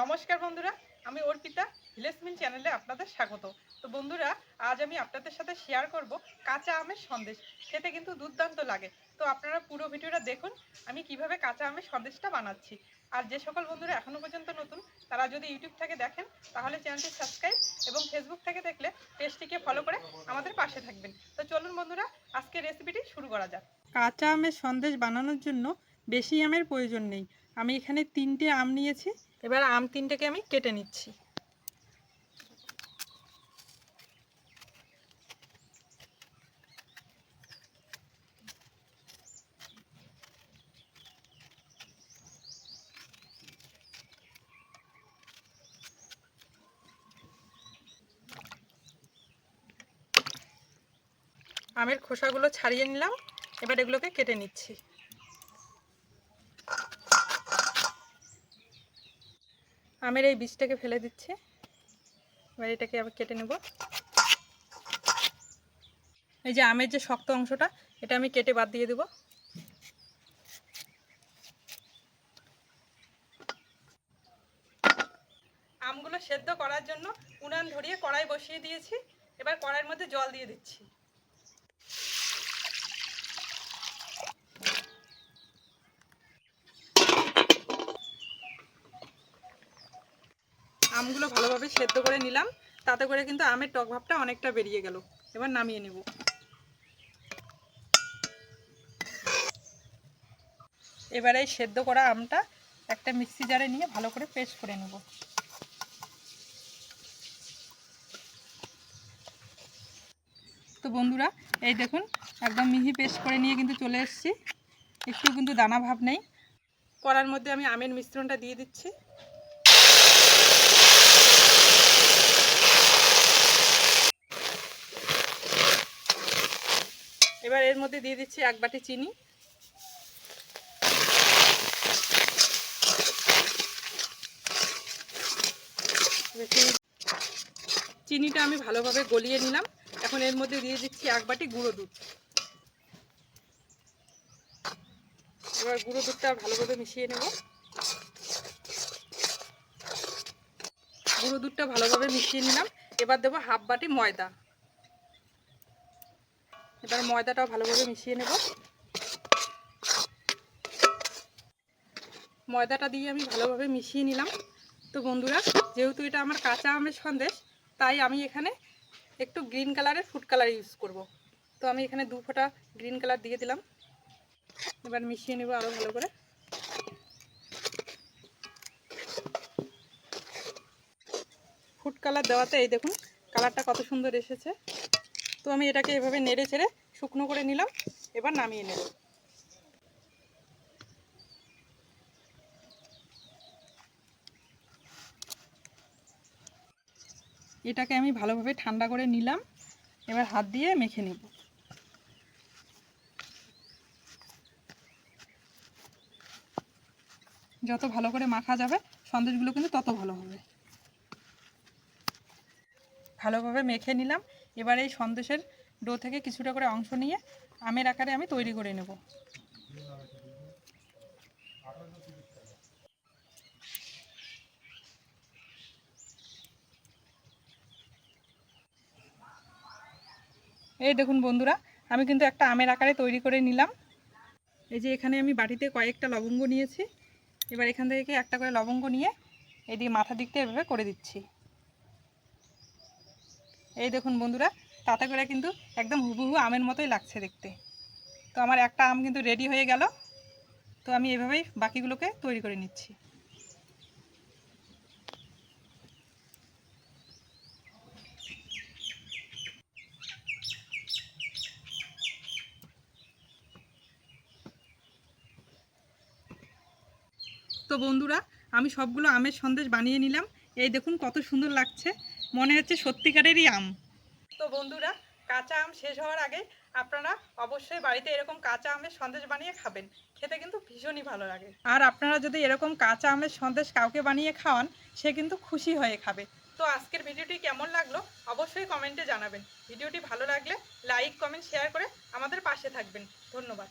নমস্কার বন্ধুরা, আমি অর্পিতা ভিলেজমিন চ্যানেলে আপনাদের স্বাগত। তো বন্ধুরা, আজ আমি আপনাদের সাথে শেয়ার করব কাঁচা আমের সন্দেশ। খেতে কিন্তু দুর্দান্ত লাগে। তো আপনারা পুরো ভিডিওটা দেখুন, আমি কীভাবে কাঁচা আমের সন্দেশটা বানাচ্ছি। আর যে সকল বন্ধুরা এখনও পর্যন্ত নতুন, তারা যদি ইউটিউব থেকে দেখেন, তাহলে চ্যানেলটি সাবস্ক্রাইব এবং ফেসবুক থেকে দেখলে পেজটিকে ফলো করে আমাদের পাশে থাকবেন। তো চলুন বন্ধুরা আজকে রেসিপিটি শুরু করা যাক। কাঁচা আমের সন্দেশ বানানোর জন্য বেশি আমের প্রয়োজন নেই। আমি এখানে তিনটে আম নিয়েছি। এবার আম তিনটেকে আমি কেটে নিচ্ছি। আমের খোসাগুলো ছাড়িয়ে নিলাম এবার এগুলোকে কেটে নিচ্ছি। আমের এই বীজটাকে ফেলে দিচ্ছি। এবার এটাকে আবার কেটে নেব। এই যে আমের যে শক্ত অংশটা, এটা আমি কেটে বাদ দিয়ে দেব। আমগুলো সেদ্ধ করার জন্য উনান ধরিয়ে কড়াই বসিয়ে দিয়েছি। এবার কড়াইয়ের মধ্যে জল দিয়ে দিচ্ছি। আমগুলো ভালোভাবে সেদ্ধ করে নিলাম। তাতে করে কিন্তু আমের টক ভাবটা অনেকটা বেরিয়ে গেল। এবার নামিয়ে নেব। এবারে এই সেদ্ধ করা আমটা একটা মিক্সি জারে নিয়ে ভালো করে পেস্ট করে নেব। তো বন্ধুরা, এই দেখুন, একদম মিহি পেস্ট করে নিয়ে কিন্তু চলে এসেছি। একটু কিন্তু দানা ভাব নেই। করার মধ্যে আমি আমের মিশ্রণটা দিয়ে দিচ্ছি। এর মধ্যে দিয়ে দিচ্ছি এক বাটি চিনি। চিনিটা আমি ভালোভাবে গলিয়ে নিলাম। এখন এর মধ্যে দিয়ে দিচ্ছি এক বাটি গুঁড়ো দুধ। এবার গুঁড়ো দুধটা ভালোভাবে মিশিয়ে নেব। গুঁড়ো দুধটা ভালোভাবে মিশিয়ে নিলাম। এবার দেবো হাফ বাটি ময়দা। এবার ময়দাটাও ভালোভাবে মিশিয়ে নেব। ময়দাটা দিয়ে আমি ভালোভাবে মিশিয়ে নিলাম। তো বন্ধুরা, যেহেতু এটা আমার কাঁচা আমের সন্দেশ, তাই আমি এখানে একটু গ্রিন কালারের ফুড কালার ইউজ করব। তো আমি এখানে দু ফোঁটা গ্রিন কালার দিয়ে দিলাম। এবার মিশিয়ে নেব আরও ভালো করে। ফুড কালার দেওয়াতে এই দেখুন কালারটা কত সুন্দর এসেছে। তো আমি এটাকে এভাবে নেড়ে ছেড়ে শুকনো করে নিলাম, এবার নামিয়ে নেব। এটাকে আমি ভালোভাবে ঠান্ডা করে নিলাম, এবার হাত দিয়ে মেখে নেব। যত ভালো করে মাখা যাবে, সন্দেশগুলো কিন্তু তত ভালো হবে। ভালোভাবে মেখে নিলাম। এবার এই সন্দেশের ডো থেকে কিছুটা করে অংশ নিয়ে আমের আকারে আমি তৈরি করে নেব। এই দেখুন বন্ধুরা, আমি কিন্তু একটা আমের আকারে তৈরি করে নিলাম। এই যে এখানে আমি বাটিতে কয়েকটা লবঙ্গ নিয়েছি। এবার এখান থেকে একটা করে লবঙ্গ নিয়ে এদিকে মাথা দিকটা এভাবে করে দিচ্ছি। এই দেখুন বন্ধুরা, তাতে করে কিন্তু একদম হুবহু আমের মতোই লাগছে দেখতে। তো আমার একটা আম কিন্তু রেডি হয়ে গেল। তো আমি এভাবেই বাকিগুলোকে তৈরি করে নিচ্ছি। তো বন্ধুরা, আমি সবগুলো আমের সন্দেশ বানিয়ে নিলাম। এই দেখুন কত সুন্দর লাগছে। মনে হচ্ছে সত্যিকারেরই আম। তো বন্ধুরা, কাঁচা আম শেষ হওয়ার আগে আপনারা অবশ্যই বাড়িতে এরকম কাঁচা আমের সন্দেশ বানিয়ে খাবেন। খেতে কিন্তু ভীষণই ভালো লাগে। আর আপনারা যদি এরকম কাঁচা আমের সন্দেশ কাউকে বানিয়ে খাওয়ান, সে কিন্তু খুশি হয়ে খাবে। তো আজকের ভিডিওটি কেমন লাগল অবশ্যই কমেন্টে জানাবেন। ভিডিওটি ভালো লাগলে লাইক, কমেন্ট, শেয়ার করে আমাদের পাশে থাকবেন। ধন্যবাদ।